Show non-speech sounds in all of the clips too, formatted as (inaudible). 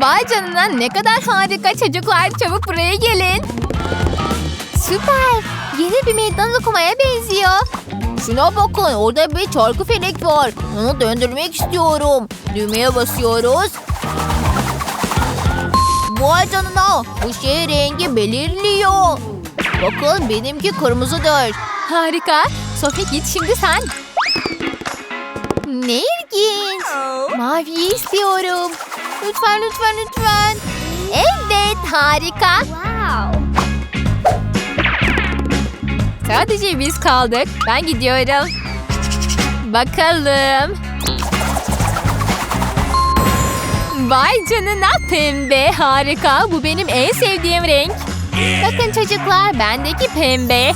Vay canına ne kadar harika çocuklar. Çabuk buraya gelin. Süper. Yeni bir meydan okumaya benziyor. Şuna bakın orada bir çarkı felek var. Onu döndürmek istiyorum. Düğmeye basıyoruz. Vay canına bu şey rengi belirliyor. Bakın benimki kırmızıdır. Harika. Sophie git şimdi sen. Ne ilginç. Maviyi istiyorum. Lütfen lütfen lütfen. Evet harika. Sadece biz kaldık. Ben gidiyorum. Bakalım. Vay canına pembe. Harika. Bu benim en sevdiğim renk. Bakın çocuklar bendeki pembe.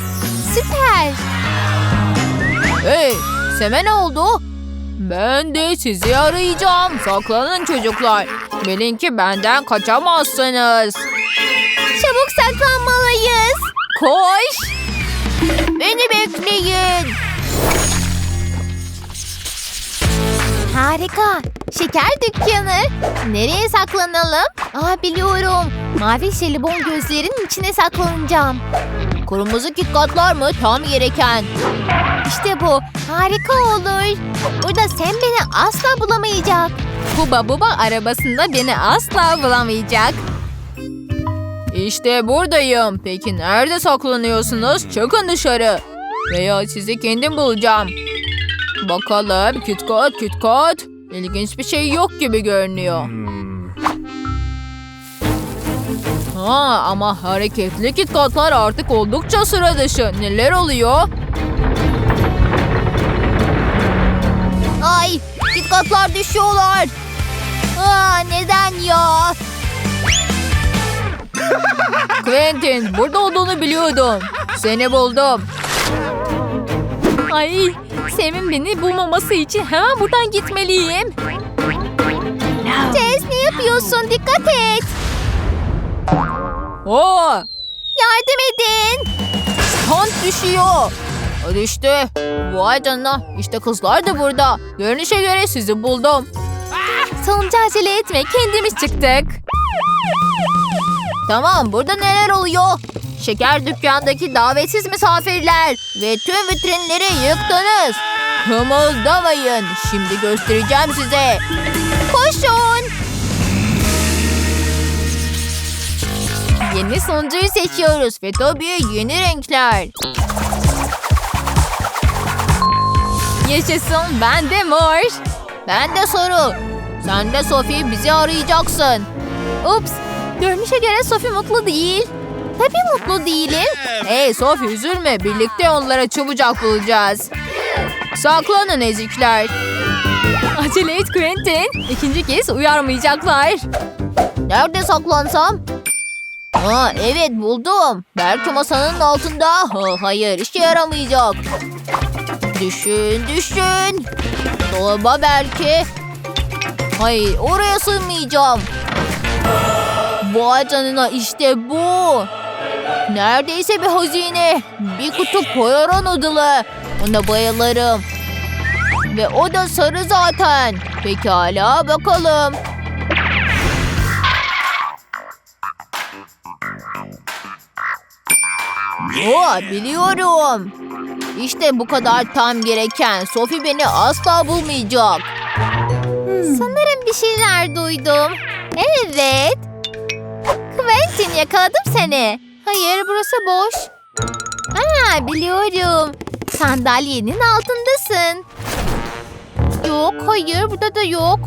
Süper. Hey Seme ne oldu? Ben de sizi arayacağım. Saklanın çocuklar. Bilin ki benden kaçamazsınız. Çabuk saklanmalıyız. Koş. Beni bekleyin. Harika. Şeker dükkanı. Nereye saklanalım? Aa biliyorum. Mavi jelibon gözlerin içine saklanacağım. Kırmızı kitkatlar mı? Tam gereken. İşte bu. Harika olur. Burada sen beni asla bulamayacak. Huba Buba arabasında beni asla bulamayacak. İşte buradayım. Peki nerede saklanıyorsunuz? Çıkın dışarı. Veya sizi kendim bulacağım. Bakalım kütkat kütkat. İlginç bir şey yok gibi görünüyor. Ha ama hareketli kitkatlar artık oldukça sıra dışı. Neler oluyor? Kitkatlar düşüyorlar. Aa, neden ya? Quentin burada olduğunu biliyordum. Seni buldum. Ay Sem'in beni bulmaması için hemen buradan gitmeliyim. Tez ne yapıyorsun? Dikkat et. Oo, Yardım edin. Stunt düşüyor. Düştü. Vay canına. İşte kızlar da burada. Görünüşe göre sizi buldum. Sonunca acele etme. Kendimiz çıktık. Tamam burada neler oluyor? Şeker dükkandaki davetsiz misafirler ve tüm vitrinleri yıktınız. Kımıldamayın. Şimdi göstereceğim size. Koşun. Yeni sonuncuyu seçiyoruz ve tabii yeni renkler. Yaşasın ben de mor. Ben de sarı. Sen de Sophie bizi arayacaksın. Ups. Görünüşe göre Sophie mutlu değil. Tabii mutlu değilim. Hey Sophie üzülme. Birlikte onlara çabucak bulacağız. Saklanın ezikler. Acele et Quentin. İkinci kez uyarmayacaklar. Nerede saklansam? Aa, evet buldum. Belki masanın altında. Ha, hayır işe yaramayacak. Düşün düşün. Dolaba belki. Hayır oraya sığmayacağım. Vay canına işte bu. Neredeyse bir hazine. Bir kutu Poyara noodle'ı. Ona bayılırım. Ve o da sarı zaten. Pekala bakalım. Oo, biliyorum. İşte bu kadar tam gereken. Sophie beni asla bulmayacak. Sanırım bir şeyler duydum. Evet. Quentin yakaladım seni. Hayır burası boş. Aa biliyorum. Sandalyenin altındasın. Yok hayır burada da yok.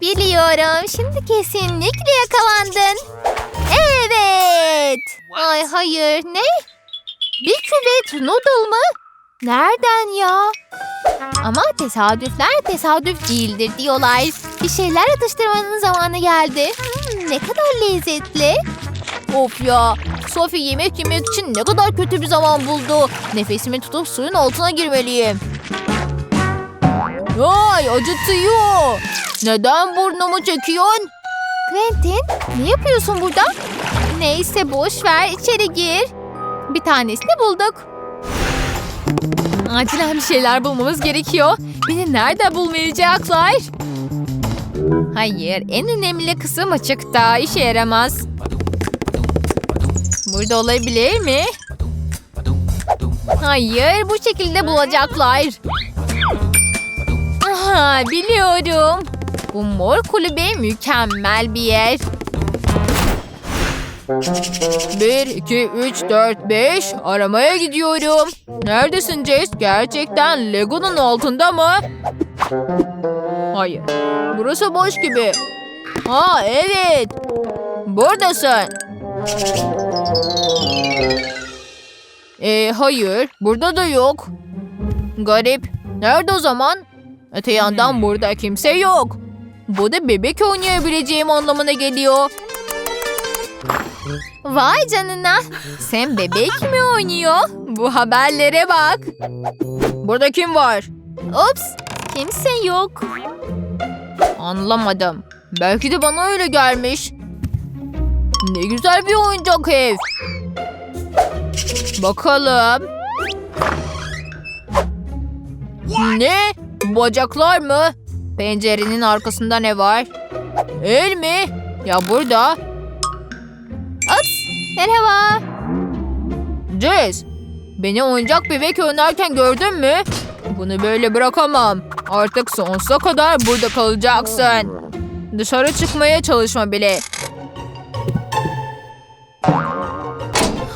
Biliyorum şimdi kesinlikle yakalandın. Evet. Ay hayır ne? Bir küvet noodle mı? Nereden ya? Ama tesadüfler tesadüf değildir diyorlar. Bir şeyler atıştırmanın zamanı geldi. Hmm, ne kadar lezzetli. Of ya. Sophie yemek yemek için ne kadar kötü bir zaman buldu. Nefesimi tutup suyun altına girmeliyim. Ay acıtıyor. Neden burnumu çekiyorsun? Quentin ne yapıyorsun burada? Neyse boş ver içeri gir. Bir tanesini bulduk. Acilen bir şeyler bulmamız gerekiyor. Beni nerede bulmayacaklar? Hayır, en önemli kısım açıkta. işe yaramaz. Burada olabilir mi? Hayır, bu şekilde bulacaklar. Aha, biliyorum. Bu mor kulübe mükemmel bir yer. 1, 2, 3, 4, 5 aramaya gidiyorum. Neredesin Jess? Gerçekten Lego'nun altında mı? Hayır. Burası boş gibi. Aa evet. Buradasın. Ee, hayır. Burada da yok. Garip. Nerede o zaman? Öte yandan burada kimse yok. Bu da bebek oynayabileceğim anlamına geliyor. Vay canına. Sen bebek mi oynuyor? Bu haberlere bak. Burada kim var? Ups. Kimse yok. Anlamadım. Belki de bana öyle gelmiş. Ne güzel bir oyuncak ev. Bakalım. Ne? Bacaklar mı? Pencerenin arkasında ne var? El mi? Ya burada. Merhaba. Jess, beni oyuncak bebek oynarken gördün mü? Bunu böyle bırakamam. Artık sonsuza kadar burada kalacaksın. Dışarı çıkmaya çalışma bile.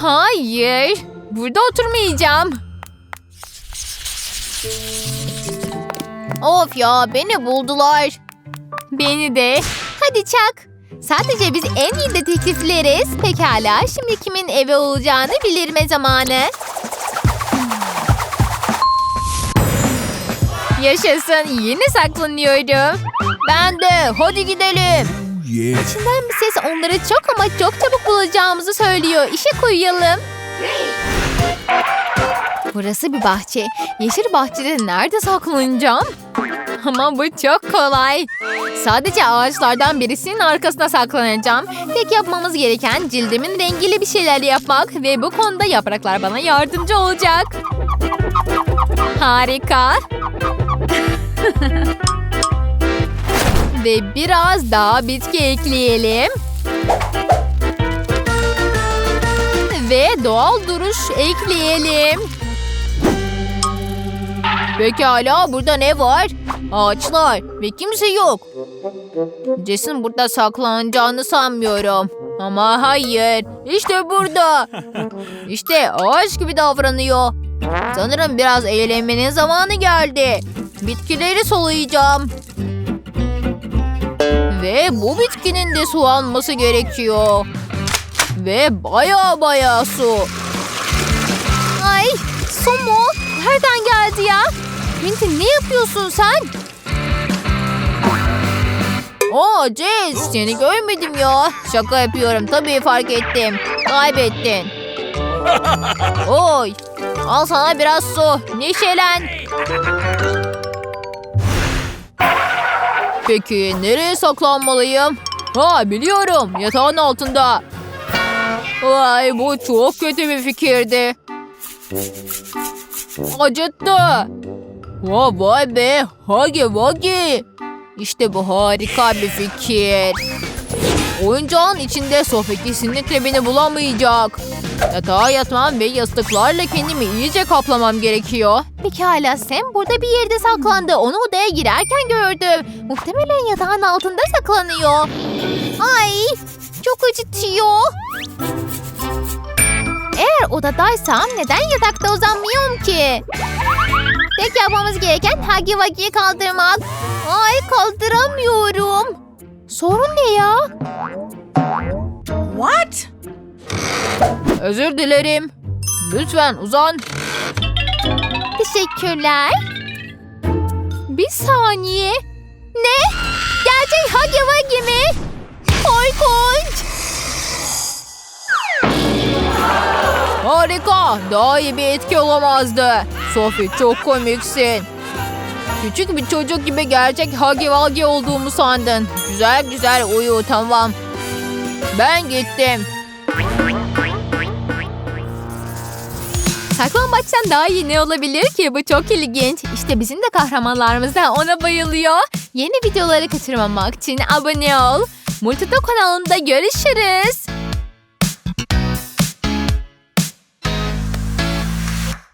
Hayır. Burada oturmayacağım. Of ya beni buldular. Beni de. Hadi çak. Sadece biz en iyi detektifleriz. Pekala şimdi kimin eve olacağını bilirme zamanı. Yaşasın yine saklanıyorum. Ben de hadi gidelim. Yeah. İçinden bir ses onları çok ama çok çabuk bulacağımızı söylüyor. İşe koyalım. Burası bir bahçe. Yeşil bahçede nerede saklanacağım? (laughs) Ama bu çok kolay. Sadece ağaçlardan birisinin arkasına saklanacağım. Tek yapmamız gereken cildimin rengiyle bir şeyler yapmak ve bu konuda yapraklar bana yardımcı olacak. Harika. (laughs) ve biraz daha bitki ekleyelim. Ve doğal duruş ekleyelim. Pekala burada ne var? Ağaçlar ve kimse yok. Jess'in burada saklanacağını sanmıyorum. Ama hayır. İşte burada. (laughs) İşte ağaç gibi davranıyor. Sanırım biraz eğlenmenin zamanı geldi. Bitkileri sulayacağım. Ve bu bitkinin de sulanması gerekiyor. Ve baya baya su. Ay su mu? Nereden geldi ya? Minty ne yapıyorsun sen? Jess seni görmedim ya. Şaka yapıyorum tabii fark ettim. Kaybettin. Oy al sana biraz su. Neşelen. Peki nereye saklanmalıyım? Ha biliyorum yatağın altında. Vay bu çok kötü bir fikirdi. Acıttı. Vay vay be. Hagi vagi. İşte bu harika bir fikir. Oyuncağın içinde Sophie kesinlikle beni bulamayacak. Yatağa yatmam ve yastıklarla kendimi iyice kaplamam gerekiyor. Pekala Sam burada bir yerde saklandı. Onu odaya girerken gördüm. Muhtemelen yatağın altında saklanıyor. Ay çok acıtıyor. Eğer odadaysam neden yatakta uzanmıyorum ki? Tek yapmamız gereken Huggy Wuggy'yi kaldırmak. Ay kaldıramıyorum. Sorun ne ya? What? Özür dilerim. Lütfen uzan. Teşekkürler. Bir saniye. Ne? Gerçek Huggy Wuggy mi? Korkunç. Harika. Daha iyi bir etki olamazdı. Sophie çok komiksin. Küçük bir çocuk gibi gerçek Huggy Wuggy olduğumu sandın. Güzel güzel uyu tamam. Ben gittim. Saklambaçtan daha iyi ne olabilir ki? Bu çok ilginç. İşte bizim de kahramanlarımız da ona bayılıyor. Yeni videoları kaçırmamak için abone ol. Multito kanalında görüşürüz.